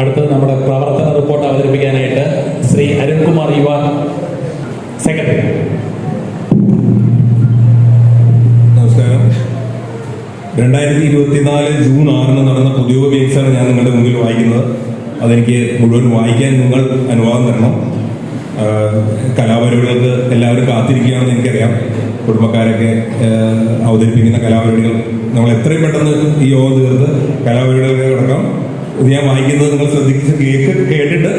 അടുത്തത് നമ്മുടെ പ്രവർത്തന റിപ്പോർട്ട് അവതരിപ്പിക്കാനായിട്ട് ശ്രീ അരുൺകുമാർ യുവ സെക്രട്ടറി നമസ്കാരം. രണ്ടായിരത്തി ഇരുപത്തിനാല് ജൂൺ ആറിന് നടന്ന പൊതുയോഗ മീറ്റിംഗ്സാണ് ഞാൻ നിങ്ങളുടെ മുമ്പിൽ വായിക്കുന്നത്. അതെനിക്ക് മുഴുവൻ വായിക്കാൻ നിങ്ങൾ അനുവാദം തരണം. കലാപരിപാടികൾക്ക് എല്ലാവരും കാത്തിരിക്കുകയാണെന്ന് എനിക്കറിയാം. കുടുംബക്കാരൊക്കെ അവതരിപ്പിക്കുന്ന കലാപരിപാടികൾ. നമ്മൾ എത്രയും പെട്ടെന്ന് ഈ യോഗം തീർത്ത് കലാപരിപാടികളൊക്കെ കിടക്കാം ഇത് ഞാൻ വായിക്കുന്നത് നിങ്ങൾ ശ്രദ്ധിച്ച് കേട്ടിട്ട്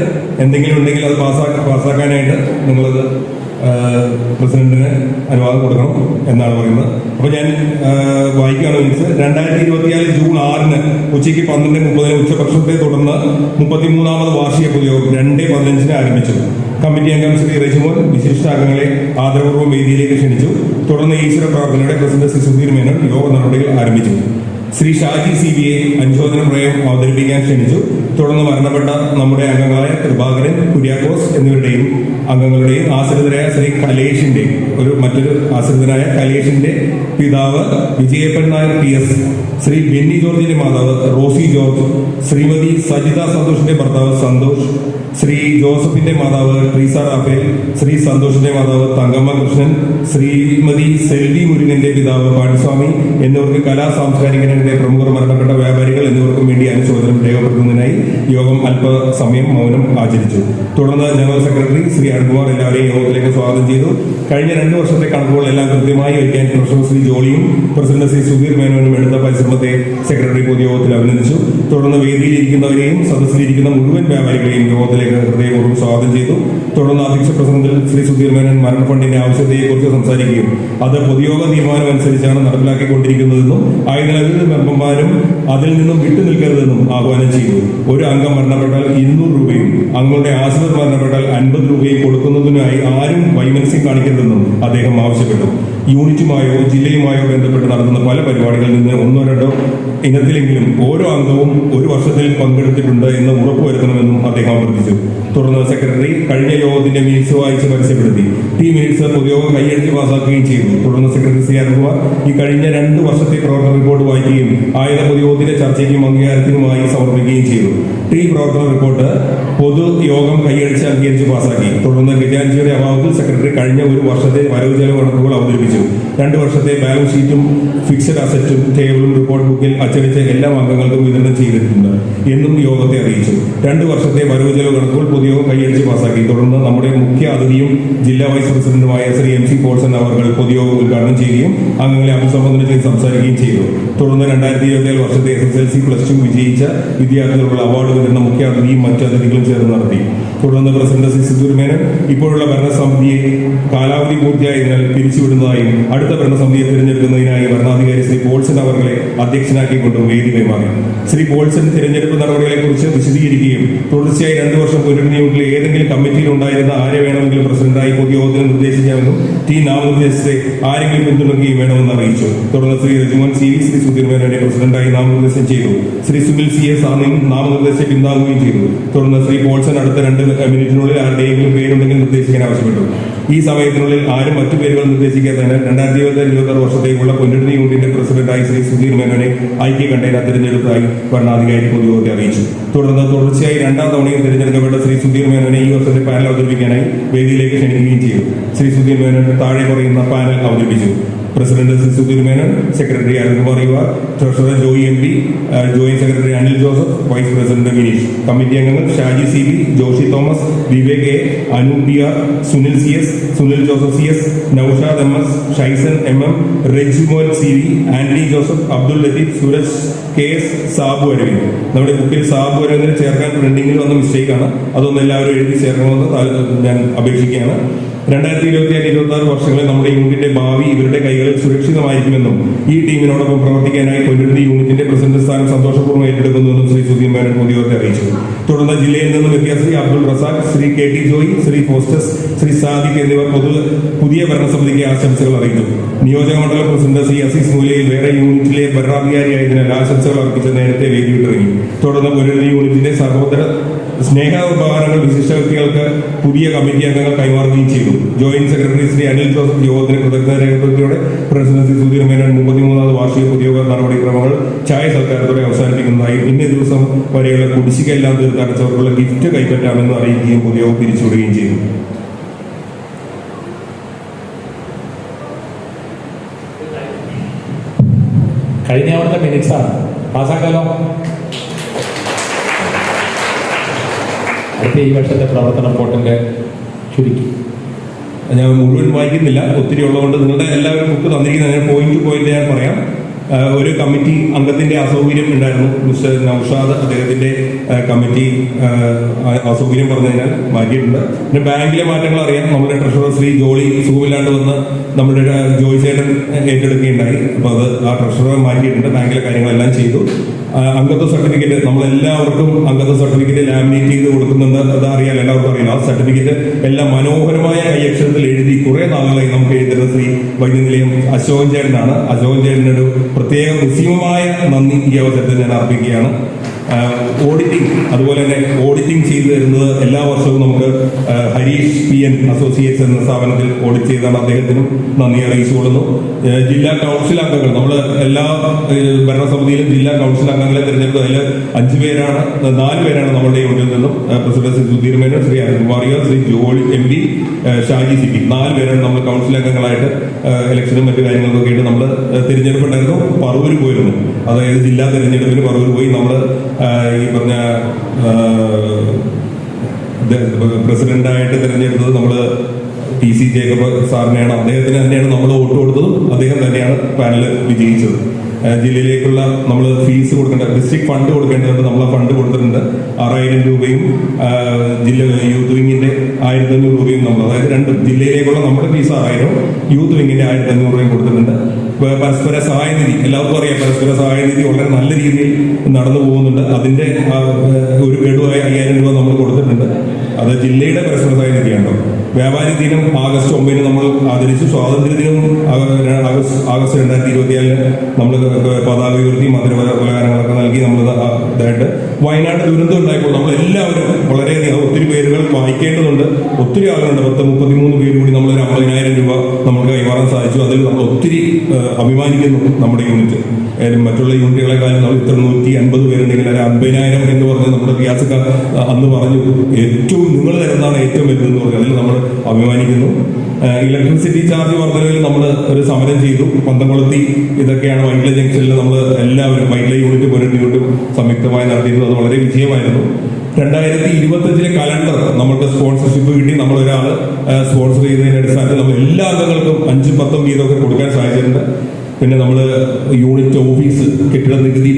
എന്തെങ്കിലും ഉണ്ടെങ്കിൽ അത് പാസ്സാ പാസ്സാക്കാനായിട്ട് നിങ്ങളത് പ്രസിഡന്റിന് അനുവാദം കൊടുക്കണം എന്നാണ് പറയുന്നത്. അപ്പോൾ ഞാൻ വായിക്കുകയാണ് വിളിച്ചത് രണ്ടായിരത്തി ഇരുപത്തിനാല് ജൂൺ ആറിന് ഉച്ചയ്ക്ക് പന്ത്രണ്ട് മുപ്പതിന് ഉച്ചപക്ഷത്തെ തുടർന്ന് മുപ്പത്തിമൂന്നാമത് വാർഷിക പൊതുയോഗം രണ്ട് പതിനഞ്ചിന് ആരംഭിച്ചു. കമ്മിറ്റി അംഗം ശ്രീ റജിമോൻ വിശിഷ്ടാംഗങ്ങളെ ആദരപൂർവം വേദിയിലേക്ക് ക്ഷണിച്ചു. തുടർന്ന് ഈശ്വര പ്രാർത്ഥനയുടെ പ്രസിഡന്റ് ശ്രീ സുധീർ മേനോൻ യോഗ നടപടികൾ ആരംഭിച്ചു. Shri Shaji C B I അനുശോചന പ്രമേയം അവതരിപ്പിക്കാൻ ക്ഷണിച്ചു. തുടർന്ന് മരണപ്പെട്ട നമ്മുടെ അംഗങ്ങളായ കൃപാകരൻ കുര്യാക്കോസ് എന്നിവരുടെയും അംഗങ്ങളുടെയും ആശ്രിതരായ ശ്രീ കലേഷിന്റെ ഒരു മറ്റൊരു ആശ്രിതനായ കലേഷിന്റെ പിതാവ് വിജയപ്പൻ നായർ പി എസ് ശ്രീ ബെന്നി ജോർജിന്റെ മാതാവ് റോസി ജോർജ് ശ്രീമതി സജിത സന്തോഷിന്റെ ഭർത്താവ് സന്തോഷ് ശ്രീ ജോസഫിന്റെ മാതാവ് ട്രീസ റാഫേൽ ശ്രീ സന്തോഷിന്റെ മാതാവ് തങ്കമ്മ കൃഷ്ണൻ ശ്രീമതി സെൽവി മുരുകന്റെ പിതാവ് പാണിസ്വാമി എന്നിവർക്ക് കലാ സാംസ്കാരിക രംഗത്തെ പ്രമുഖർ മരണപ്പെട്ട വ്യാപാരികൾ എന്നിവർക്കും വേണ്ടി അനുശോചനം രേഖപ്പെടുത്തുന്നതിനായി യോഗം അല്പസമയം മൗനം ആചരിച്ചു. തുടർന്ന് ജനറൽ സെക്രട്ടറി ശ്രീ അരുൺകുമാർ എല്ലാവരെയും യോഗത്തിലേക്ക് സ്വാഗതം ചെയ്തു. കഴിഞ്ഞ രണ്ട് വർഷത്തെ കണക്കുകൾ എല്ലാം കൃത്യമായി വയ്ക്കാൻ പ്രൊഫസർ ശ്രീ ജോളിയും പ്രസിഡന്റ് ശ്രീ സുധീർ മേനോനും എടുത്ത പരിശ്രമത്തെ സെക്രട്ടറി പൊതുയോഗത്തിൽ അഭിനന്ദിച്ചു. തുടർന്ന് വേദിയിലിരിക്കുന്നവരെയും സദസ്സിലിരിക്കുന്ന മുഴുവൻ വ്യാപാരികളെയും യോഗത്തിലേക്ക് ഹൃദയപൂർവം സ്വാഗതം ചെയ്തു. തുടർന്ന് അധ്യക്ഷ പ്രസംഗത്തിൽ ശ്രീ സുധീർ മേനോൻ മരണ ഫണ്ടിന്റെ ആവശ്യകതയെക്കുറിച്ച് സംസാരിക്കുകയും അത് പൊതുയോഗ തീരുമാനം അനുസരിച്ചാണ് നടപ്പിലാക്കിക്കൊണ്ടിരിക്കുന്നതെന്നും ആയതിനാൽ ഒരു മെമ്പർമാരും അതിൽ നിന്നും വിട്ടു നിൽക്കരുതെന്നും ആഹ്വാനം ചെയ്തു. ഒരു അംഗം മരണപ്പെട്ടാൽ ഇരുന്നൂറ് രൂപയും അംഗങ്ങളുടെ ആശ്രിതർ മരണപ്പെട്ടാൽ അൻപത് രൂപയും കൊടുക്കുന്നതിനായി ആരും വൈമനസ്യം കാണിക്കരുതെന്നും അദ്ദേഹം ആവശ്യപ്പെട്ടു. യൂണിറ്റുമായോ ജില്ലയുമായോ ബന്ധപ്പെട്ട് നടക്കുന്ന പല പരിപാടികളിൽ നിന്ന് ഒന്നോ രണ്ടോ ഇനത്തിലെങ്കിലും ഓരോ അംഗവും ഒരു വർഷത്തിൽ പങ്കെടുത്തിട്ടുണ്ട് എന്ന് ഉറപ്പുവരുത്തണമെന്നും അദ്ദേഹം അഭ്യർത്ഥിച്ചു. തുടർന്ന് സെക്രട്ടറി കഴിഞ്ഞ യോഗത്തിന്റെ മിനിറ്റ്സ് വായിച്ച് പരസ്യപ്പെടുത്തി. ടീം മിനിറ്റ്സ് പൊതുയോഗം കൈയടിച്ച് പാസാക്കുകയും ചെയ്തു. തുടർന്ന് സെക്രട്ടറി സി അരുൺകുമാർ ഈ കഴിഞ്ഞ രണ്ട് വർഷത്തെ പ്രവർത്തന റിപ്പോർട്ട് വായിക്കുകയും ആയുധ പൊതുയോഗത്തിന്റെ ചർച്ചയ്ക്കും അംഗീകാരത്തിനുമായി സമർപ്പിക്കുകയും ചെയ്തു. ടീം പ്രവർത്തന റിപ്പോർട്ട് പൊതുയോഗം കൈയടിച്ച് അംഗീകരിച്ച് പാസാക്കി തുടർന്ന് ഗജാൻജിയുടെ അഭാവത്തിൽ സെക്രട്ടറി കഴിഞ്ഞ ഒരു വർഷത്തെ വരവ് ചെലവ് കണക്കുകൾ അവതരിപ്പിച്ചു. രണ്ട് വർഷത്തെ ബാലൻസ് ഷീറ്റും ഫിക്സഡ് അസറ്റും ടേബിളും റിപ്പോർട്ട് ബുക്കിൽ അച്ചടിച്ച എല്ലാ അംഗങ്ങൾക്കും വിതരണം ചെയ്തിട്ടുണ്ട് എന്നും യോഗത്തെ അറിയിച്ചു. രണ്ട് വർഷത്തെ വരവ് ചെലവ് കണക്കുകൾ പൊതുയോഗം കൈയടിച്ച് പാസാക്കി തുടർന്ന് നമ്മുടെ മുഖ്യ അതിഥിയും ജില്ലാ വൈസ് പ്രസിഡന്റുമായ ശ്രീ എം സി പോൾസൺ അവർ പൊതുയോഗം ഉദ്ഘാടനം ചെയ്യുകയും അംഗങ്ങളെ അഭിസംബോധന ചെയ്ത് സംസാരിക്കുകയും ചെയ്തു. തുടർന്ന് രണ്ടായിരത്തി ഇരുപത്തിയേഴ് വർഷത്തെ S S L C plus two വിജയിച്ച വിദ്യാർത്ഥികൾക്കുള്ള അവാർഡ് വരുന്ന മുഖ്യ അതിഥിയും മറ്റു അതിഥികളും ചേർന്ന് നടത്തി. തുടർന്ന് പ്രസിഡന്റ് സി സിദ്ദൂർ മേനൻ ഇപ്പോഴുള്ള ഭരണസമിതിയെ കാലാവധി പൂർത്തിയായതിനാൽ പിരിച്ചുവിടുന്നതായും അടുത്ത ഭരണസമിതിയെ തിരഞ്ഞെടുക്കുന്നതിനായി ഭരണാധികാരി ശ്രീ പോൾസൺ അവരെ അധ്യക്ഷനാക്കിക്കൊണ്ടും വേദി കൈമാറി ശ്രീ പോൾസൺ തിരഞ്ഞെടുപ്പ് നടപടികളെ കുറിച്ച് വിശദീകരിക്കുകയും തുടർച്ചയായി രണ്ടു വർഷം പുനർനിയോഗത്തിൽ ഏതെങ്കിലും കമ്മിറ്റിയിൽ ഉണ്ടായിരുന്ന ആരെ വേണമെങ്കിലും പ്രസിഡന്റായി പൊതുയോഗത്തിന് നിർദ്ദേശിക്കാമെന്നും ടി നാമനിർദ്ദേശത്തെ ആരെങ്കിലും പിന്തുണയ്ക്കുകയും വേണമെന്ന് അറിയിച്ചു. തുടർന്ന് ശ്രീ രജുമോൻ സി വി ശ്രീ സുധീർ മേനോനെ പ്രസിഡന്റായി നാമനിർദ്ദേശം ചെയ്തു. ശ്രീ സുനിൽ സി എസ് നാമനിർദ്ദേശം പിന്താങ്ങുകയും ചെയ്തു. തുടർന്ന് ശ്രീ പോൾസൺ അടുത്ത രണ്ട് മിനിറ്റിനുള്ളിൽ ആരുടെയെങ്കിലും പേരുണ്ടെങ്കിൽ നിർദ്ദേശിക്കാൻ ആവശ്യപ്പെട്ടു. ഈ സമയത്തിനുള്ളിൽ ആരും മറ്റു പേരുകൾ നിർദ്ദേശിക്കാത്തതിനാൽ രണ്ടായിരത്തി ഇരുപത്തി ഇരുപത്തി വർഷത്തേക്കുള്ള പുനരുദ്ധി യൂണിയന്റെ പ്രസിഡന്റായി ശ്രീ സുധീർ മേനോനെ ഐക്യ കണ്ടേന തിരഞ്ഞെടുത്തായി ഭരണാധികാരി പൊതുയോഗത്തെ അറിയിച്ചു. തുടർന്ന് തുടർച്ചയായി രണ്ടാം തവണയും തിരഞ്ഞെടുക്കപ്പെട്ട ശ്രീ സുധീർ മേനോനെ ഈ വർഷത്തെ പാനൽ അവതരിപ്പിക്കാനായി വേദിയിലേക്ക് ക്ഷണിക്കുകയും ചെയ്തു. ശ്രീ സുധീർ മേനോൻ താഴെ പറയുന്ന പാനൽ അവതരിപ്പിച്ചു. President Shri Sudheer Menon secretary Arunkumar Yuva treasurer Joy M P joint secretary Anil Joseph vice president Vineesh committee അംഗങ്ങൾ Shaji C B Joshy Thomas Vivek A Anu P R Sunil C S Sunil Joseph C S Noushad M S Shaison M M Rejimon C V Antony Joseph Abdul Latheef Suraj K S Sabu Aravind. നമ്മുടെ ബുക്കിൽ സാബു അരവിന്ദിനെ ചേർക്കാൻ ട്രെൻഡിങ്ങിൽ വന്ന മിസ്റ്റേക്കാണ് അതൊന്നെല്ലാവരും എഴുതി ചേർക്കണമെന്ന് ഞാൻ അപേക്ഷിക്കുകയാണ്. രണ്ടായിരത്തി ഇരുപത്തി അഞ്ച് ഇരുപത്തി ആറ് വർഷങ്ങളിൽ നമ്മുടെ യൂണിറ്റിന്റെ ഭാവി ഇവരുടെ കൈകളിൽ സുരക്ഷിതമായിരിക്കുമെന്നും ഈ ടീമിനോടൊപ്പം പ്രവർത്തിക്കാനായി കൊല്ലൂരിന്റെ യൂണിറ്റിന്റെ പ്രസിഡന്റ് സ്ഥാനം സന്തോഷപൂർവം ഏറ്റെടുക്കുന്നുവെന്നും ശ്രീ സുധീൻ മേനൻ പൊതുയോഗത്തെ അറിയിച്ചു. തുടർന്ന് ജില്ലയിൽ നിന്നും എത്തിയ ശ്രീ അബ്ദുൾ റസാഖ് ശ്രീ കെ ടി ജോയി ശ്രീ ഫോസ്റ്റസ് ശ്രീ സാദിഖ് എന്നിവർ പൊതു പുതിയ ഭരണസമിതിക്ക് ആശംസകൾ അറിയിച്ചു. നിയോജക മണ്ഡലം പ്രസിഡന്റ് ശ്രീ അസീസ് മൂലയിൽ വേറെ യൂണിറ്റിലെ ഭരണാധികാരിയായതിനാൽ ആശംസകൾ അർപ്പിച്ച് നേരത്തെ വേദിയിട്ടിറങ്ങി തുടർന്ന് കൊല്ലൂരിന്റെ യൂണിറ്റിന്റെ സഹോദര സ്നേഹ ഉപഹാരങ്ങൾ വിശിഷ്ട വ്യക്തികൾക്ക് പുതിയ കമ്മിറ്റി അംഗങ്ങൾ കൈമാറുകയും ചെയ്തു. ജോയിന്റ് സെക്രട്ടറി ശ്രീ അനിൽ ജോസഫ് യോഗത്തിന് കൃതജ്ഞത രേഖപ്പെടുത്തിയോടെ പ്രസിഡന്റ് സുധീർ മേനോൻ മുപ്പത്തിമൂന്നാമത് വാർഷിക പൊതുയോഗ നടപടിക്രമങ്ങൾ ചായ സൽക്കാരത്തോടെ അവസാനിപ്പിക്കുന്നതായി ഇന്നേ ദിവസം വരെയുള്ള കുടിശ്ശികയെല്ലാം എല്ലാം തീർത്തടച്ചവർക്കുള്ള ഗിഫ്റ്റ് കൈപ്പറ്റാമെന്ന് അറിയിക്കുകയും പൊതുയോഗം പിരിച്ചുവിടുകയും ചെയ്തു. കഴിഞ്ഞ അവിടുത്തെ മിനിറ്റ്സാണ് ആണ്. പാസ്സാക്കാലോ അടുത്ത ഈ വർഷത്തെ പ്രവർത്തന റിപ്പോർട്ടിന്റെ ചുരുക്കി. ഞാൻ മുഴുവൻ വായിക്കുന്നില്ല ഒത്തിരി ഉള്ളതുകൊണ്ട് നിങ്ങളുടെ എല്ലാവരും ബുക്ക് തന്നിരിക്കുന്ന പോയിന്റ് പോയിന്റ് ഞാൻ പറയാം. ഒരു കമ്മിറ്റി അംഗത്തിന്റെ അസൗകര്യം ഉണ്ടായിരുന്നു. മിസ്റ്റർ നൌഷാദ് അദ്ദേഹത്തിന്റെ കമ്മിറ്റി അസൗകര്യം പറഞ്ഞതിനാൽ മാറ്റിയിട്ടുണ്ട്. പിന്നെ ബാങ്കിലെ മാറ്റങ്ങൾ അറിയാം. നമ്മുടെ ട്രഷറർ ശ്രീ ജോളി സുഖമില്ലാണ്ട് വന്ന് നമ്മുടെ ജോയ് ചേട്ടൻ ഏറ്റെടുക്കുകയുണ്ടായി. അപ്പോൾ അത് ആ ട്രഷറർ മാറ്റിയിട്ടുണ്ട്. ബാങ്കിലെ കാര്യങ്ങളെല്ലാം ചെയ്തു. അംഗത്വ സർട്ടിഫിക്കറ്റ് നമ്മളെല്ലാവർക്കും അംഗത്വ സർട്ടിഫിക്കറ്റ് ലാമിനേറ്റ് ചെയ്ത് കൊടുക്കുന്നുണ്ട്. അത് അറിയാം. എല്ലാവർക്കും അറിയാം. ആ സർട്ടിഫിക്കറ്റ് എല്ലാം മനോഹരമായ കൈയക്ഷരത്തിൽ എഴുതി കുറേ നാളുകളായി നമുക്ക് എഴുതുന്നത് ശ്രീ വൈദ്യുതി നിലയം അശോകൻ ചേട്ടനാണ്. അശോകൻ ചേട്ടനൊരു പ്രത്യേക നിസ്സീമമായ നന്ദി ഈ അവസരത്തിൽ ഞാൻ അർപ്പിക്കുകയാണ്. ഓഡിറ്റിംഗ് അതുപോലെ തന്നെ ഓഡിറ്റിംഗ് ചെയ്തു തരുന്നത് എല്ലാ വർഷവും നമുക്ക് ഹരീഷ് പി എൻ അസോസിയേറ്റ്സ് എന്ന സ്ഥാപനത്തിൽ ഓഡിറ്റ് ചെയ്താണ് അദ്ദേഹത്തിനും നന്ദി അറിയിച്ചുകൊള്ളുന്നു ആ, ജില്ലാ കൗൺസിൽ അംഗങ്ങൾ നമ്മൾ എല്ലാ ഭരണസമിതിയിലും ജില്ലാ കൗൺസിൽ അംഗങ്ങളെ തിരഞ്ഞെടുത്തു. അതിൽ അഞ്ചു പേരാണ് നാല് പേരാണ് നമ്മുടെ ഉള്ളിൽ നിന്നും. President Shri Sudheer Menon Shri അരുൺകുമാറിയ Shri Jolly M P Shaji C P. നാല് പേരാണ് നമ്മൾ കൗൺസിൽ അംഗങ്ങളായിട്ട് ഇലക്ഷനും മറ്റു കാര്യങ്ങൾക്കൊക്കെ ആയിട്ട് നമ്മൾ തിരഞ്ഞെടുപ്പുണ്ടായിരുന്നു. പറവൂർ പോയിരുന്നു. അതായത് ജില്ലാ തിരഞ്ഞെടുപ്പിന് പറവൂർ പോയി നമ്മൾ ഈ പറഞ്ഞ പ്രസിഡന്റായിട്ട് തിരഞ്ഞെടുത്തത് നമ്മൾ ടി സി ജേക്കബ് സാറിനെയാണ്. അദ്ദേഹത്തിന് തന്നെയാണ് നമ്മൾ വോട്ട് കൊടുത്തതും അദ്ദേഹം തന്നെയാണ് പാനൽ വിജയിച്ചത്. ജില്ലയിലേക്കുള്ള നമ്മൾ ഫീസ് കൊടുക്കേണ്ട ഡിസ്ട്രിക്ട് ഫണ്ട് കൊടുക്കേണ്ടതുണ്ട് നമ്മൾ ആ ഫണ്ട് കൊടുത്തിട്ടുണ്ട്. ആറായിരം രൂപയും ജില്ല യൂത്ത് വിങ്ങിന്റെ ആയിരത്തി അഞ്ഞൂറ് രൂപയും നമ്മൾ അതായത് രണ്ട് ജില്ലയിലേക്കുള്ള നമ്മുടെ ഫീസ് ആറായിരം യൂത്ത് വിങ്ങിന്റെ ആയിരത്തി അഞ്ഞൂറ് രൂപയും കൊടുത്തിട്ടുണ്ട്. പരസ്പര സഹായ നിധി എല്ലാവർക്കും അറിയാം പരസ്പര സഹായ നിധി വളരെ നല്ല രീതിയിൽ നടന്നു പോകുന്നുണ്ട്. അതിന്റെ ഒരു ഗഡുവായ അയ്യായിരം രൂപ നമ്മൾ കൊടുത്തിട്ടുണ്ട്. അത് ജില്ലയുടെ പരിസരത്തായി നിൽക്കുകയാണ് വ്യാപാരി ദിനം ആഗസ്റ്റ് ഒമ്പതിന് നമ്മൾ ആദരിച്ചു സ്വാതന്ത്ര്യ ദിനം ആഗസ്റ്റ് ആഗസ്റ്റ് രണ്ടായിരത്തി ഇരുപത്തിയാലിന് നമ്മൾ പതാക ഉയർത്തി മധുര പലഹാരങ്ങളൊക്കെ നൽകി നമ്മൾ ഇതായിട്ട് വയനാട് ദുരന്തം ഉണ്ടായപ്പോൾ നമ്മൾ എല്ലാവരും വളരെയധികം ഒത്തിരി പേരുകൾ വായിക്കേണ്ടതുണ്ട്. ഒത്തിരി ആളുകളുണ്ട്. പത്ത് മുപ്പത്തിമൂന്ന് പേര് കൂടി നമ്മളൊരു അമ്പതിനായിരം രൂപ നമുക്ക് കൈമാറാൻ സാധിച്ചു. അതിൽ നമ്മൾ ഒത്തിരി അഭിമാനിക്കുന്നു നമ്മുടെ യൂണിറ്റ്. മറ്റുള്ള യൂണിറ്റുകളെക്കാളും നമ്മൾ ഇത്ര നൂറ്റി അൻപത് പേരുണ്ടെങ്കിൽ ഒരു അമ്പതിനായിരം എന്ന് പറഞ്ഞ് നമ്മുടെ വ്യാസക്കാർ അന്ന് പറഞ്ഞു. ഏറ്റവും നിങ്ങൾ തരുന്നതാണ് ഏറ്റവും വലുതെന്ന് പറഞ്ഞു അതിൽ നമ്മൾ അഭിമാനിക്കുന്നു. ഇലക്ട്രിസിറ്റി ചാർജ് വർധനവിൽ നമ്മൾ ഒരു സമരം ചെയ്തു. പന്തംകുളത്തി ഇതൊക്കെയാണ് വൈറ്റില ജംഗ്ഷനിൽ നമ്മൾ എല്ലാവരും വൈറ്റില യൂണിറ്റ് പുരട്ടി യൂണിറ്റും സംയുക്തമായി നടത്തിയിരുന്നു അത് വളരെ വിജയമായിരുന്നു. രണ്ടായിരത്തി ഇരുപത്തഞ്ചിലെ കലണ്ടർ നമ്മൾക്ക് സ്പോൺസർഷിപ്പ് കിട്ടി. നമ്മളൊരാൾ സ്പോൺസർ ചെയ്തതിന്റെ അടിസ്ഥാനത്തിൽ നമ്മൾ എല്ലാ അംഗങ്ങൾക്കും അഞ്ചും പത്തും വീതമൊക്കെ കൊടുക്കാൻ സാധിച്ചിട്ടുണ്ട്. പിന്നെ നമ്മൾ യൂണിറ്റ് ഓഫീസ് കെട്ടിട നികുതി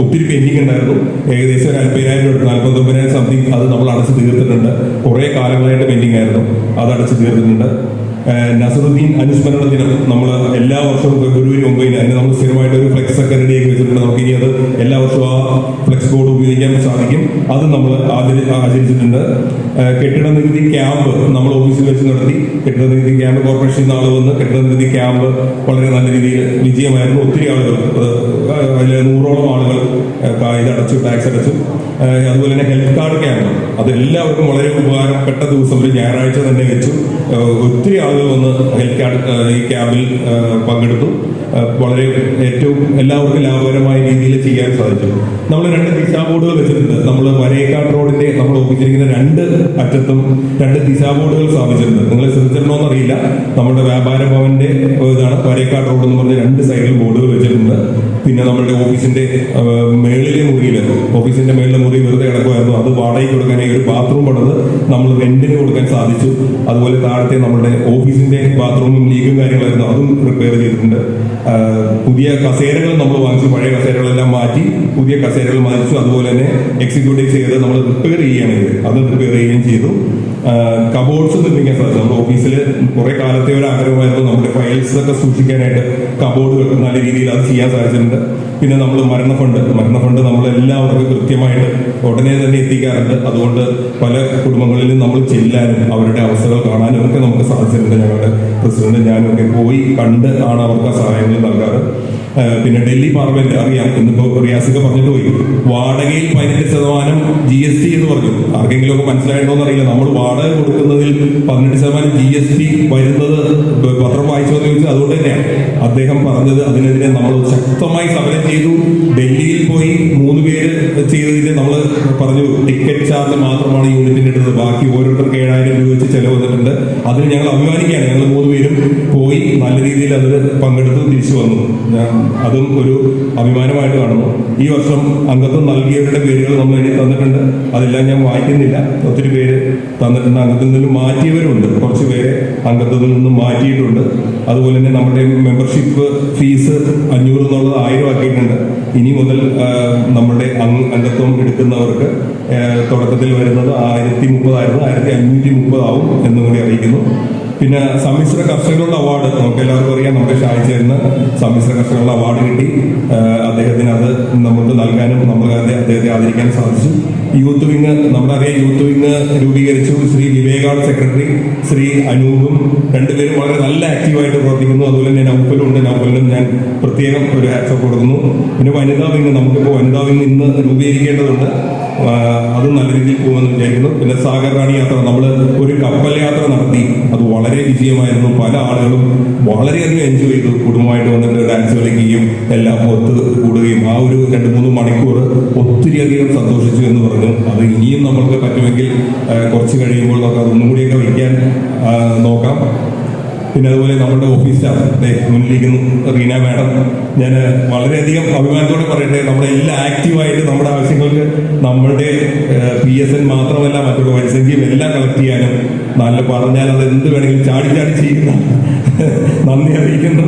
ഒത്തിരി പെൻഡിങ് ഉണ്ടായിരുന്നു. ഏകദേശം ഒരു അൻപതിനായിരം രൂപ നാൽപ്പത്തൊമ്പതിനായിരം സംതിങ് അത് നമ്മൾ അടച്ചു തീർത്തിട്ടുണ്ട്. കുറേ കാലങ്ങളായിട്ട് പെൻഡിങ് ആയിരുന്നു. അത് അടച്ചു തീർത്തിട്ടുണ്ട്. നസറുദ്ദീൻ അനുസ്മരണ ദിനം നമ്മൾ എല്ലാ വർഷവും ഫെബ്രുവരി ഒമ്പതിന് അതിന് നമ്മൾ സ്ഥിരമായിട്ട് ഒരു ഫ്ലെക്സ് ഒക്കെ റെഡിയാക്കി വെച്ചിട്ടുണ്ട്. നമുക്ക് ഇനി അത് എല്ലാ വർഷവും ആ ഫ്ലെക്സ് ബോർഡ് ഉപയോഗിക്കാൻ സാധിക്കും. അത് നമ്മൾ ആചരി ആചരിച്ചിട്ടുണ്ട്. കെട്ടിട നികുതി ക്യാമ്പ് നമ്മൾ ഓഫീസിൽ വെച്ച് നടത്തി. കെട്ടിട നികുതി ക്യാമ്പ് കോർപ്പറേഷൻ നാളെ വന്ന് കെട്ടിട നികുതി ക്യാമ്പ് വളരെ നല്ല രീതിയിൽ വിജയമായിരുന്നു. ഒത്തിരി ആളുകൾ. അതിൽ നൂറോളം ആളുകൾ ഇതടച്ചു ടാക്സ് അടച്ചു അതുപോലെ തന്നെ ഹെൽത്ത് കാർഡ് ക്യാമ്പ് അത് എല്ലാവർക്കും വളരെ ഉപകാരപ്പെട്ട ദിവസം. ഒരു ഞായറാഴ്ച തന്നെ വെച്ചു. ഒത്തിരി ആളുകൾ വന്ന് ഹെൽത്ത് കാർഡ് ഈ ക്യാമ്പിൽ പങ്കെടുത്തു. വളരെ ഏറ്റവും എല്ലാവർക്കും ലാഭകരമായ രീതിയിൽ ചെയ്യാൻ സാധിച്ചു. നമ്മൾ രണ്ട് ദിശാ ബോർഡുകൾ വെച്ചിട്ടുണ്ട്. നമ്മൾ വരേക്കാട് റോഡിന്റെ നമ്മൾ ഓപ്പിച്ചിരിക്കുന്ന രണ്ട് അറ്റത്തും രണ്ട് ദിശാ ബോർഡുകൾ സ്ഥാപിച്ചിട്ടുണ്ട്. നിങ്ങൾ ശ്രദ്ധിച്ചിട്ടുണ്ടോ അറിയില്ല. നമ്മുടെ വ്യാപാര ഭവന്റെ ഇതാണ് വരേക്കാട് റോഡ് എന്ന് പറഞ്ഞ രണ്ട് സൈഡിൽ ബോർഡുകൾ വെച്ചിട്ടുണ്ട്. പിന്നെ നമ്മുടെ ഓഫീസിന്റെ മേളിലെ മുറിയിൽ ഓഫീസിന്റെ മേളിലെ മുറി വെറുതെ കിടക്കുമായിരുന്നു അത് വാടകയ്ക്ക് കൊടുക്കാനായി ഒരു ബാത്റൂം പണിത് നമ്മൾ റെന്റിന് കൊടുക്കാൻ സാധിച്ചു. അതുപോലെ താഴത്തെ നമ്മുടെ ഓഫീസിന്റെ ബാത്റൂമും ലീഗും കാര്യങ്ങളായിരുന്നു. അതും റിപ്പയർ ചെയ്തിട്ടുണ്ട്. പുതിയ കസേരകൾ നമ്മൾ വാങ്ങിച്ചു പഴയ കസേരകളെല്ലാം മാറ്റി പുതിയ കസേരകൾ വാങ്ങിച്ചു അതുപോലെ തന്നെ എക്സിക്യൂട്ടീവ് ചെയ്ത് നമ്മൾ റിപ്പയർ ചെയ്യുകയാണ് അത് റിപ്പയർ ചെയ്യുകയും ചെയ്തു. കബോർഡ്സ് നിർമ്മിക്കാൻ സാധിച്ചു നമ്മുടെ ഓഫീസിൽ കുറെ കാലത്തെ ഒരു ആഗ്രഹമായിരുന്നു നമ്മുടെ ഫയൽസ് ഒക്കെ സൂക്ഷിക്കാനായിട്ട് കബോർഡ് നല്ല രീതിയിൽ അത് ചെയ്യാൻ സാധിച്ചിട്ടുണ്ട്. പിന്നെ നമ്മൾ മരണഫണ്ട്. മരണഫണ്ട് എല്ലാവർക്കും കൃത്യമായിട്ട് ഉടനെ തന്നെ എത്തിക്കാറുണ്ട്. അതുകൊണ്ട് പല കുടുംബങ്ങളിലും നമ്മൾ ചെല്ലാനും അവരുടെ അവസ്ഥകൾ കാണാനും ഒക്കെ നമുക്ക് സാധിച്ചിട്ടുണ്ട്. ഞങ്ങളുടെ പ്രസിഡന്റ് ഞാനും ഒക്കെ പോയി കണ്ട് ആണ് അവർക്ക് ആ സഹായങ്ങൾ നൽകാറ്. പിന്നെ ഡൽഹി പാർലമെന്റ് അറിയാം. ഇന്നിപ്പോ റിയാസിക പറഞ്ഞിട്ട് പോയി. വാടകയിൽ പതിനെട്ട് ശതമാനം ജി എസ് ടി എന്ന് പറഞ്ഞു. ആർക്കെങ്കിലും ഒക്കെ മനസ്സിലായിട്ടോ എന്നറിയില്ല. നമ്മൾ വാടക കൊടുക്കുന്നതിൽ പതിനെട്ട് ശതമാനം ജി എസ് ടി വരുന്നത് പത്രം വായിച്ചോ ചോദിച്ചാൽ അതുകൊണ്ട് തന്നെയാണ്. അദ്ദേഹം പറഞ്ഞത് അതിനെതിരെ നമ്മൾ ശക്തമായി സമരം ചെയ്തു. ഡൽഹിയിൽ പോയി മൂന്ന് പേര് ചെയ്തതിന് നമ്മൾ പറഞ്ഞു ടിക്കറ്റ് ചാർജ് മാത്രമാണ് യൂണിറ്റിന് ഇടുന്നത് ബാക്കി ഓരോരുത്തർക്ക് ഏഴായിരം രൂപ വെച്ച് ചെലവ് വന്നിട്ടുണ്ട്. അതിന് ഞങ്ങൾ അഭിമാനിക്കുകയാണ്. ഞങ്ങൾ മൂന്ന് പേരും പോയി നല്ല രീതിയിൽ അതിൽ പങ്കെടുത്ത് തിരിച്ചു വന്നു. അതും ഒരു അഭിമാനമായിട്ട് കാണുന്നു. ഈ വർഷം അംഗത്വം നൽകിയവരുടെ പേരുകൾ നമ്മൾ എഴുതി തന്നിട്ടുണ്ട്. അതെല്ലാം ഞാൻ വായിക്കുന്നില്ല. ഒത്തിരി പേര് തന്നിട്ടുണ്ട്. അംഗത്തിൽ നിന്ന് മാറ്റിയവരുണ്ട്. കുറച്ച് പേരെ അംഗത്വത്തിൽ നിന്നും മാറ്റിയിട്ടുണ്ട്. അതുപോലെ തന്നെ നമ്മുടെ മെമ്പർഷിപ്പ് ഫീസ് അഞ്ഞൂറ് എന്നുള്ളത് ആയിരം ആക്കിയിട്ടുണ്ട് ഇനി മുതൽ നമ്മുടെ അംഗ- അംഗത്വം എടുക്കുന്നവർക്ക് തുടക്കത്തിൽ വരുന്നത് ആയിരത്തി മുപ്പതായിരുന്നു ആയിരത്തി അഞ്ഞൂറ്റി മുപ്പതാവും എന്നും കൂടി അറിയിക്കുന്നു. പിന്നെ സമ്മിശ്ര കർഷകരുടെ അവാർഡ് നമുക്ക് എല്ലാവർക്കും അറിയാം. നമുക്ക് ഷായി ചേർന്ന് സമ്മിശ്ര കർഷകരുടെ അവാർഡ് കിട്ടി. അദ്ദേഹത്തിന് അത് നമുക്ക് നൽകാനും നമ്മൾ അദ്ദേഹത്തെ ആദരിക്കാൻ സാധിച്ചു. യൂത്ത് വിങ് നമ്മുടെ അറിയാം യൂത്ത് വിങ് രൂപീകരിച്ചു. ശ്രീ വിവേകാട് സെക്രട്ടറി ശ്രീ അനൂപും രണ്ടുപേരും വളരെ നല്ല ആക്റ്റീവായിട്ട് പ്രവർത്തിക്കുന്നു. അതുപോലെ തന്നെ നൗഫലും ഉണ്ട്. നൗഫലിനും ഞാൻ പ്രത്യേകം ഒരു ഹാറ്റ്സപ്പ് കൊടുക്കുന്നു. പിന്നെ വനിതാ വിങ് നമുക്കിപ്പോൾ വനിതാ വിങ് ഇന്ന് രൂപീകരിക്കേണ്ടതുണ്ട്. അതും നല്ല രീതിയിൽ പോകുമെന്ന് വിചാരിക്കുന്നു. പിന്നെ സാഗർ റാണി യാത്ര നമ്മൾ ഒരു കപ്പൽ യാത്ര നടത്തി. അത് വളരെ വിജയമായിരുന്നു. പല ആളുകളും വളരെയധികം എൻജോയ് ചെയ്തു. കുടുംബമായിട്ട് വന്നിട്ട് ഡാൻസ് കളിക്കുകയും എല്ലാം ഒത്ത് കൂടുകയും. ആ ഒരു രണ്ട് മൂന്ന് മണിക്കൂർ ഒത്തിരി അധികം സന്തോഷിച്ചു എന്ന് പറഞ്ഞു. അത് ഇനിയും നമ്മൾക്ക് പറ്റുമെങ്കിൽ കുറച്ച് കഴിയുമ്പോൾ നമുക്ക് അതൊന്നും കൂടിയൊക്കെ വയ്ക്കാൻ നോക്കാം. പിന്നെ അതുപോലെ നമ്മുടെ ഓഫീസ് സ്റ്റാഫ് മുന്നിലിരിക്കുന്നു. റീന മാഡം ഞാൻ വളരെയധികം അഭിമാനത്തോടെ പറയട്ടെ നമ്മുടെ എല്ലാം ആക്റ്റീവായിട്ട് നമ്മുടെ ആവശ്യങ്ങൾക്ക് നമ്മുടെ പി എസ് എൻ മാത്രമല്ല മറ്റുള്ള വൈസംഖ്യം എല്ലാം കളക്ട് ചെയ്യാനും നല്ല പറഞ്ഞാൽ അത് എന്ത് വേണമെങ്കിലും ചാടി ചാടി ചെയ്യുന്ന നന്ദി അറിയിക്കുന്നു.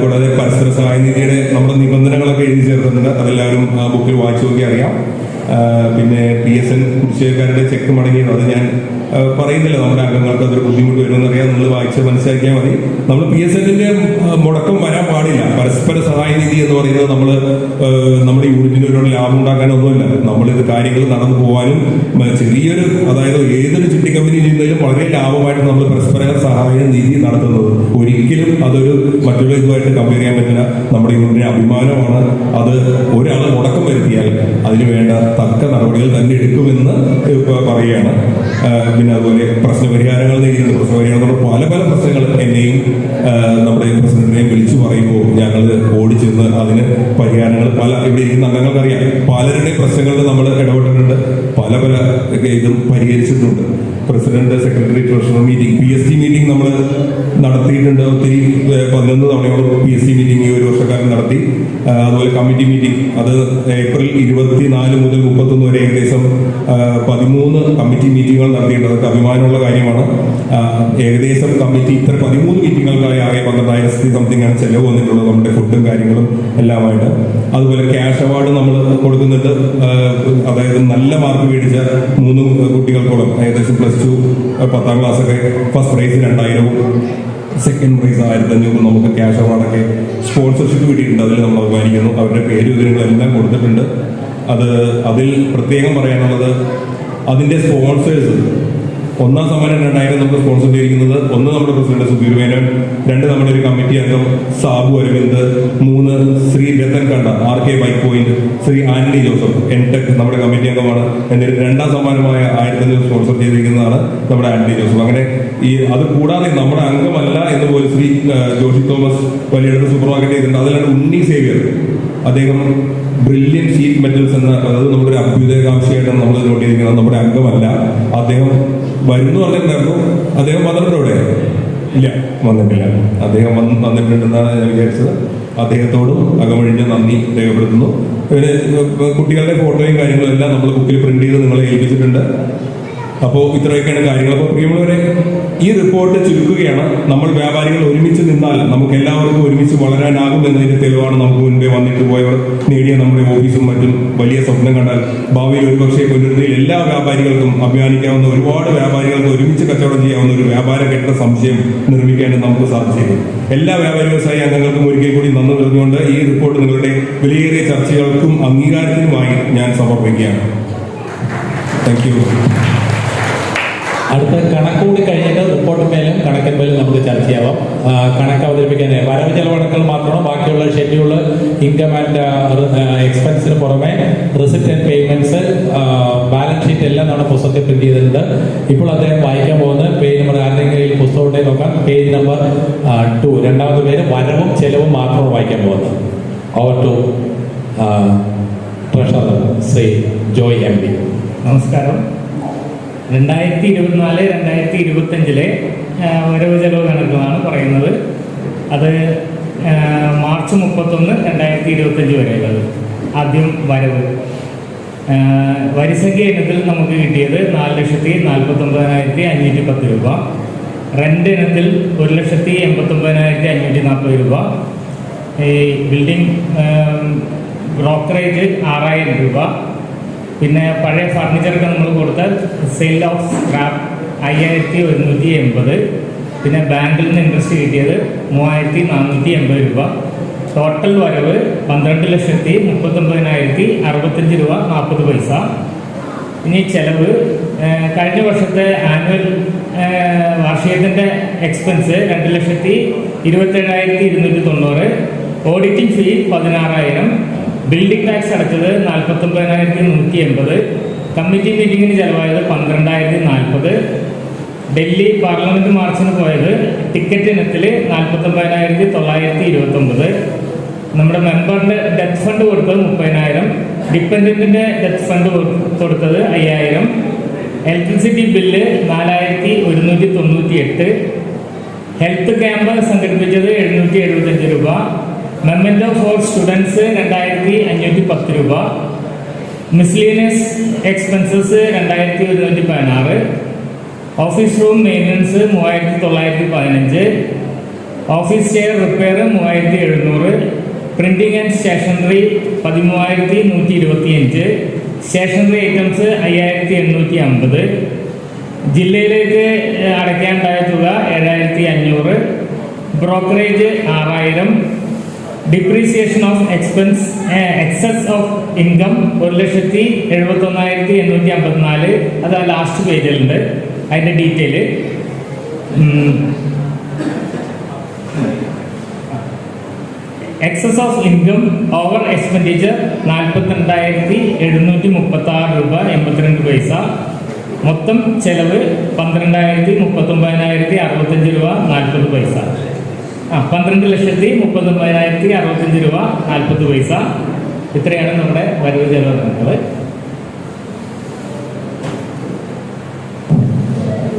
കൂടാതെ പരസ്പര സഹായ നിധിയുടെ നമ്മുടെ നിബന്ധനകളൊക്കെ എഴുതി ചേർത്തിട്ടുണ്ട്. അതെല്ലാവരും ആ ബുക്കിൽ വായിച്ചു നോക്കി അറിയാം പിന്നെ പി എസ് എൻ കുടിശ്ശേരിക്കാരുടെ ചെക്ക് മടങ്ങിയത് അത് ഞാൻ പറയുന്നില്ല. നമ്മുടെ അംഗങ്ങൾക്ക് അതൊരു ബുദ്ധിമുട്ട് വരുമെന്നറിയാം. നമ്മൾ വായിച്ച് മനസ്സിലാക്കിയാൽ മതി. നമ്മൾ പി എസ് എല്ലിന്റെ മുടക്കം വരാൻ പാടില്ല. പരസ്പര സഹായ നിധി എന്ന് പറയുന്നത് നമ്മൾ നമ്മുടെ യൂണിറ്റിന് ഒരു ലാഭം ഉണ്ടാക്കാനൊന്നുമല്ല. നമ്മളിത് കാര്യങ്ങൾ നടന്നു പോകാനും ചെറിയൊരു അതായത് ഏതൊരു ചിട്ടി കമ്പനി ചെയ്യുന്നതിലും വളരെ ലാഭമായിട്ട് നമ്മൾ പരസ്പര സഹായ നിധി നടത്തുന്നത്. ഒരിക്കലും അതൊരു മറ്റുള്ള ഇതുമായിട്ട് കമ്പയർ ചെയ്യാൻ പറ്റില്ല. നമ്മുടെ യൂണിറ്റിന് അഭിമാനമാണ് അത് ഒരാൾ മുടക്കം വരുത്തിയാൽ അതിന് വേണ്ട തക്ക നടപടികൾ തന്നെ എടുക്കുമെന്ന് പറയുകയാണ്. പിന്നെ അതുപോലെ പ്രശ്ന പരിഹാരങ്ങൾ നേരിടുന്നു പ്രശ്ന പരിഹാരം പല പല പ്രശ്നങ്ങൾ എന്നെയും നമ്മുടെ പ്രസിഡന്റിനെയും വിളിച്ചു പറയുമ്പോൾ ഞങ്ങൾ ഓടി ചെന്ന് അതിന് പരിഹാരങ്ങൾ പല ഇവിടെ ഇരിക്കുന്ന അംഗങ്ങൾക്കറിയാം. പലരുടെയും പ്രശ്നങ്ങളിൽ നമ്മൾ ഇടപെട്ടിട്ടുണ്ട്. പല പല ഇതും പരിഹരിച്ചിട്ടുണ്ട്. President secretary treasurer meeting P S C meeting നമ്മൾ നടത്തിയിട്ടുണ്ട്. ഒത്തിരി പതിനൊന്ന് തവണയോളം പി എസ് സി മീറ്റിംഗ് ഈ ഒരു വർഷക്കാലം നടത്തി. അതുപോലെ കമ്മിറ്റി മീറ്റിംഗ്. അത് ഏപ്രിൽ ഇരുപത്തിനാല് മുതൽ മുപ്പത്തൊന്ന് വരെ ഏകദേശം പതിമൂന്ന് കമ്മിറ്റി മീറ്റിങ്ങുകൾ നടത്തിയിട്ടുണ്ട്. അതൊക്കെ അഭിമാനമുള്ള കാര്യമാണ്. ഏകദേശം കമ്മിറ്റി ഇത്ര പതിമൂന്ന് മീറ്റിങ്ങുകൾക്കായി ആകെ പന്ത്രണ്ടായിരത്തി സംതിങ് ആണ് ചെലവ് വന്നിട്ടുള്ളത് നമ്മുടെ ഫുഡും കാര്യങ്ങളും എല്ലാമായിട്ട്. അതുപോലെ ക്യാഷ് അവാർഡ് നമ്മൾ കൊടുക്കുന്നുണ്ട്. അതായത് നല്ല മാർക്ക് മേടിച്ച മൂന്ന് കുട്ടികൾക്കോളം ഏകദേശം പ്ലസ് ടു പത്താം ക്ലാസ് ഒക്കെ ഫസ്റ്റ് പ്രൈസ് രണ്ടായിരവും സെക്കൻഡ് പ്രൈസ് ആയിരത്തി അഞ്ഞൂറ് നമുക്ക് ക്യാഷ് അവാർഡൊക്കെ സ്പോൺസർഷിപ്പ് കിട്ടിയിട്ടുണ്ട്. അതിൽ നമ്മൾ അഭിമാനിക്കുന്നു. അവരുടെ പേര് വിവരങ്ങളെല്ലാം കൊടുത്തിട്ടുണ്ട്. അത് അതിൽ പ്രത്യേകം പറയാനുള്ളത് അതിന്റെ സ്പോൺസേഴ്സ് ഒന്നാം സമ്മാനം രണ്ടായിരം നമുക്ക് സ്പോൺസർ ചെയ്തിരിക്കുന്നത് ഒന്ന് നമ്മുടെ പ്രസിഡന്റ് സുധീർ മേനോൻ രണ്ട് നമ്മുടെ ഒരു കമ്മിറ്റി അംഗം സാബു അരവിന്ദ് മൂന്ന് ശ്രീ രത്തൻ കണ്ട R K bike point Shri Antony Joseph N tech നമ്മുടെ കമ്മിറ്റി അംഗമാണ്. എന്നിട്ട് രണ്ടാം സമ്മാനമായ ആയിരത്തി അഞ്ഞൂറ് സ്പോൺസർ ചെയ്തിരിക്കുന്നതാണ് നമ്മുടെ ആന്റണി ജോസഫ്. അങ്ങനെ ഈ അത് കൂടാതെ നമ്മുടെ അംഗമല്ല എന്ന് പോലും ശ്രീ ജോഷി തോമസ് വലിയ മാർക്കറ്റ് ചെയ്തിട്ടുണ്ട്. അതിലാണ് ഉണ്ണി സേവിയർ. അദ്ദേഹം ബ്രില്യൻ ഷീറ്റ് മെറ്റൽസ് എന്ന അതായത് നമ്മുടെ ഒരു അഭ്യുദയകാംക്ഷിയായിട്ടാണ് നമ്മൾ നോട്ട് ചെയ്തിരിക്കുന്നത് നമ്മുടെ അംഗമല്ല. അദ്ദേഹം വരുന്നു പറഞ്ഞിട്ടുണ്ടായിരുന്നു. അദ്ദേഹം വന്നിട്ടുണ്ടോ ഇവിടെ? ഇല്ല വന്നിട്ടില്ല. അദ്ദേഹം വന്ന് വന്നിട്ടുണ്ടെന്നാണ് ഞാൻ വിചാരിച്ചത്. അദ്ദേഹത്തോടും അകമഴിഞ്ഞ നന്ദി രേഖപ്പെടുത്തുന്നു. പിന്നെ കുട്ടികളുടെ ഫോട്ടോയും കാര്യങ്ങളും എല്ലാം നമ്മൾ ബുക്കിൽ പ്രിന്റ് ചെയ്ത് നിങ്ങളെ ഏൽപ്പിച്ചിട്ടുണ്ട്. അപ്പോൾ ഇത്രയൊക്കെയാണ് കാര്യങ്ങൾ. അപ്പോൾ പ്രിയമുള്ളവരെ ഈ റിപ്പോർട്ട് ചുരുക്കുകയാണ്. നമ്മൾ വ്യാപാരികൾ ഒരുമിച്ച് നിന്നാൽ നമുക്ക് എല്ലാവർക്കും ഒരുമിച്ച് വളരാനാകും എന്നതിന്റെ തെളിവാണ് നമുക്ക് മുൻപേ വന്നിട്ട് പോയവർ നേടിയ നമ്മുടെ ഓഫീസും മറ്റും വലിയ സ്വപ്നം കണ്ടാൽ ഭാവിയിൽ ഒരുപക്ഷെ പുനരുതിയിൽ എല്ലാ വ്യാപാരികൾക്കും അഭിമാനിക്കാവുന്ന ഒരുപാട് വ്യാപാരികൾക്ക് ഒരുമിച്ച് കച്ചവടം ചെയ്യാവുന്ന ഒരു വ്യാപാര കെട്ടിട സംശയം നിർമ്മിക്കാനും നമുക്ക് സാധിച്ചേക്കും. എല്ലാ വ്യാപാരി വ്യവസായ അംഗങ്ങൾക്കും ഒരിക്കൽ കൂടി നന്ദി നിറഞ്ഞുകൊണ്ട് ഈ റിപ്പോർട്ട് നിങ്ങളുടെ വിലയേറിയ ചർച്ചകൾക്കും അംഗീകാരത്തിനുമായി ഞാൻ സമർപ്പിക്കുകയാണ്. താങ്ക് യു അടുത്ത കണക്കുകൂടി കഴിഞ്ഞിട്ട് റിപ്പോർട്ട് മേലും കണക്കിൻ നമുക്ക് ചർച്ച ചെയ്യാം. കണക്ക് അവതരിപ്പിക്കാൻ വരവ് ചെലവണക്കൾ മാത്രമാണ് ബാക്കിയുള്ള ഷെഡ്യൂൾ ഇൻകം ആൻഡ് എക്സ്പെൻസിന് പുറമെ receipt and payments balance sheet എല്ലാം നമ്മുടെ പുസ്തകത്തിൽ പ്രിന്റ് ചെയ്തിട്ടുണ്ട്. ഇപ്പോൾ അദ്ദേഹം വായിക്കാൻ പോകുന്നത് പേജ് നമ്പർ ആരുടെയെങ്കിലും പുസ്തകം ഉണ്ടെങ്കിൽ നോക്കാം. പേജ് നമ്പർ ടു രണ്ടാമത്തെ പേര് വരവും ചെലവും മാത്രമാണ് വായിക്കാൻ പോകുന്നത്. Over to treasurer Shri Joy M P നമസ്കാരം. രണ്ടായിരത്തി ഇരുപത്തിനാല് രണ്ടായിരത്തി ഇരുപത്തഞ്ചിലെ വരവ് ചെലവ് കണക്കുകളാണ് പറയുന്നത്. അത് മാർച്ച് മുപ്പത്തൊന്ന് രണ്ടായിരത്തി ഇരുപത്തഞ്ച് വരെയുള്ളത് ആദ്യം വരവ്. വരിസംഖ്യ ഇനത്തിൽ നമുക്ക് കിട്ടിയത് നാല് ലക്ഷത്തി നാൽപ്പത്തൊമ്പതിനായിരത്തി അഞ്ഞൂറ്റി പത്ത് രൂപ. റെന്റ് ഇനത്തിൽ ഒരു ലക്ഷത്തി എൺപത്തൊമ്പതിനായിരത്തി അഞ്ഞൂറ്റി നാൽപ്പത് രൂപ. ഈ ബിൽഡിംഗ് ബ്രോക്കറേജ് ആറായിരം രൂപ. പിന്നെ പഴയ ഫർണിച്ചറൊക്കെ നമ്മൾ കൊടുത്താൽ സെയിൽ ഓഫ് സ്ക്രാപ്പ് അയ്യായിരത്തി ഒരുന്നൂറ്റി എൺപത്. പിന്നെ ബാങ്കിൽ നിന്ന് ഇൻട്രസ്റ്റ് കിട്ടിയത് മൂവായിരത്തി നാനൂറ്റി എൺപത് രൂപ. ടോട്ടൽ വരവ് പന്ത്രണ്ട് ലക്ഷത്തി മുപ്പത്തൊമ്പതിനായിരത്തി അറുപത്തഞ്ച് രൂപ നാൽപ്പത് പൈസ. ഇനി ചെലവ് കഴിഞ്ഞ വർഷത്തെ ആനുവൽ വാർഷികത്തിന്റെ എക്സ്പെൻസ് രണ്ട് ലക്ഷത്തി ഇരുപത്തേഴായിരത്തി ഇരുന്നൂറ്റി തൊണ്ണൂറ്. ഓഡിറ്റിംഗ് ഫീ പതിനാറായിരം. ബിൽഡിംഗ് ടാക്സ് അടച്ചത് നാൽപ്പത്തൊമ്പതിനായിരത്തി നൂറ്റി എൺപത്. കമ്മിറ്റി മീറ്റിങ്ങിന് ചെലവായത് പന്ത്രണ്ടായിരത്തി നാൽപ്പത് ഡൽഹി പാർലമെന്റ് മാർച്ചിന് പോയത് ടിക്കറ്റ് ഇനത്തിൽ നാൽപ്പത്തൊമ്പതിനായിരത്തി തൊള്ളായിരത്തി ഇരുപത്തൊമ്പത്. നമ്മുടെ മെമ്പറിന്റെ ഡെത്ത് ഫണ്ട് കൊടുത്തത് മുപ്പതിനായിരം. ഡിപ്പെൻഡന്റിന്റെ ഡെത്ത് ഫണ്ട് കൊടുത്തത് അയ്യായിരം. ഇലക്ട്രിസിറ്റി ബില്ല് നാലായിരത്തി ഒരുന്നൂറ്റി തൊണ്ണൂറ്റി എട്ട് ഹെൽത്ത് ക്യാമ്പ് സംഘടിപ്പിച്ചത് എഴുന്നൂറ്റി എഴുപത്തഞ്ച് രൂപ. മെമ്മന്റോ ഫോർ സ്റ്റുഡൻസ് രണ്ടായിരത്തി അഞ്ഞൂറ്റി പത്ത് രൂപ. മിസ്ലീനിയസ് എക്സ്പെൻസസ് രണ്ടായിരത്തി ഒരുന്നൂറ്റി പതിനാറ്. ഓഫീസ് റൂം മെയിന്റനൻസ് മൂവായിരത്തി തൊള്ളായിരത്തി പതിനഞ്ച്. ഓഫീസ് ചെയർ റിപ്പയർ മൂവായിരത്തി എഴുന്നൂറ്. പ്രിന്റിംഗ് ആൻഡ് സ്റ്റേഷനറി പതിമൂവായിരത്തി നൂറ്റി ഇരുപത്തിയഞ്ച്. സ്റ്റേഷനറി ഐറ്റംസ് അയ്യായിരത്തി എണ്ണൂറ്റി അമ്പത്. ജില്ലയിലേക്ക് അടയ്ക്കാനുണ്ടായ തുക ഏഴായിരത്തി അഞ്ഞൂറ്. ബ്രോക്കറേജ് ആറായിരം. Depreciation of expense excess of income ഒരു ലക്ഷത്തി എഴുപത്തി ഒന്നായിരത്തി എണ്ണൂറ്റി അമ്പത്തിനാല്. അത് ആ ലാസ്റ്റ് പേജിലുണ്ട് അതിന്റെ detail excess of income over expenditure നാൽപ്പത്തി രണ്ടായിരത്തി എഴുന്നൂറ്റി മുപ്പത്തി ആറ് രൂപ എൺപത്തിരണ്ട് പൈസ. മൊത്തം ചെലവ് പന്ത്രണ്ടായിരത്തി മുപ്പത്തൊമ്പതിനായിരത്തി അറുപത്തഞ്ച് രൂപ നാൽപ്പത് പൈസ. ആ പന്ത്രണ്ട് ലക്ഷത്തി മുപ്പത്തൊമ്പതിനായിരത്തി അറുപത്തഞ്ച് രൂപ നാൽപ്പത് പൈസ. ഇത്രയാണ് നമ്മുടെ വരവ് ചെലവ് കണക്കുകൾ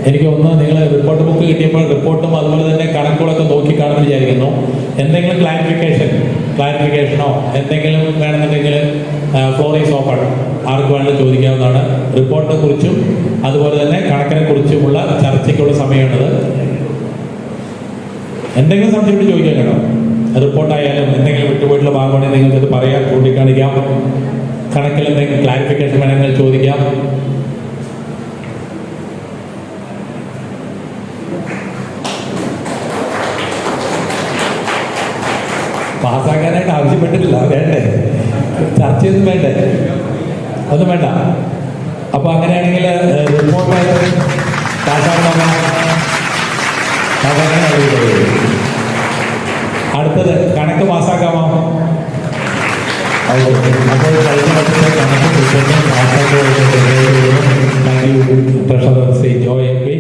എനിക്ക് ഒന്ന് നിങ്ങൾ റിപ്പോർട്ട് ബുക്ക് കിട്ടിയപ്പോൾ റിപ്പോർട്ടും അതുപോലെ തന്നെ കണക്കുകളൊക്കെ നോക്കി കാണുമെന്ന് വിചാരിക്കുന്നു. എന്തെങ്കിലും ക്ലാരിഫിക്കേഷൻ ക്ലാരിഫിക്കേഷനോ എന്തെങ്കിലും വേണമെന്നുണ്ടെങ്കിൽ ഫ്ലോർ ഓപ്പൺ ആർക്ക് വേണമെങ്കിലും ചോദിക്കാവുന്നതാണ്. റിപ്പോർട്ടിനെ കുറിച്ചും അതുപോലെ തന്നെ കണക്കിനെ കുറിച്ചുമുള്ള ചർച്ചയ്ക്കുള്ള സമയമാണിത്. എന്തെങ്കിലും സംശയം ചോദിക്കാൻ കേട്ടോ. റിപ്പോർട്ടായാലും എന്തെങ്കിലും വിട്ടുപോയിട്ടുള്ള ഭാഗമാണെങ്കിൽ നിങ്ങൾക്ക് ഇത് പറയാം ചൂണ്ടിക്കാണിക്കാം കണക്കിൽ എന്തെങ്കിലും ക്ലാരിഫിക്കേഷൻ വേണമെങ്കിൽ ചോദിക്കാം. പാസ്സാക്കാനായിട്ട് ആവശ്യപ്പെട്ടിട്ടില്ല. വേണ്ടേ? ചർച്ചയൊന്നും വേണ്ടേ? ഒന്നും വേണ്ട. അപ്പൊ അങ്ങനെയാണെങ്കിൽ റിപ്പോർട്ടായിട്ട് പാസ്സാക്കണം. അടുത്തത് കണക്ക് പാസ്സാക്കാമോ? അപ്പോൾ കഴിഞ്ഞ വർഷത്തെ കണക്ക് പുസ്തകം പാസ്സാക്കി ജോ എം പി.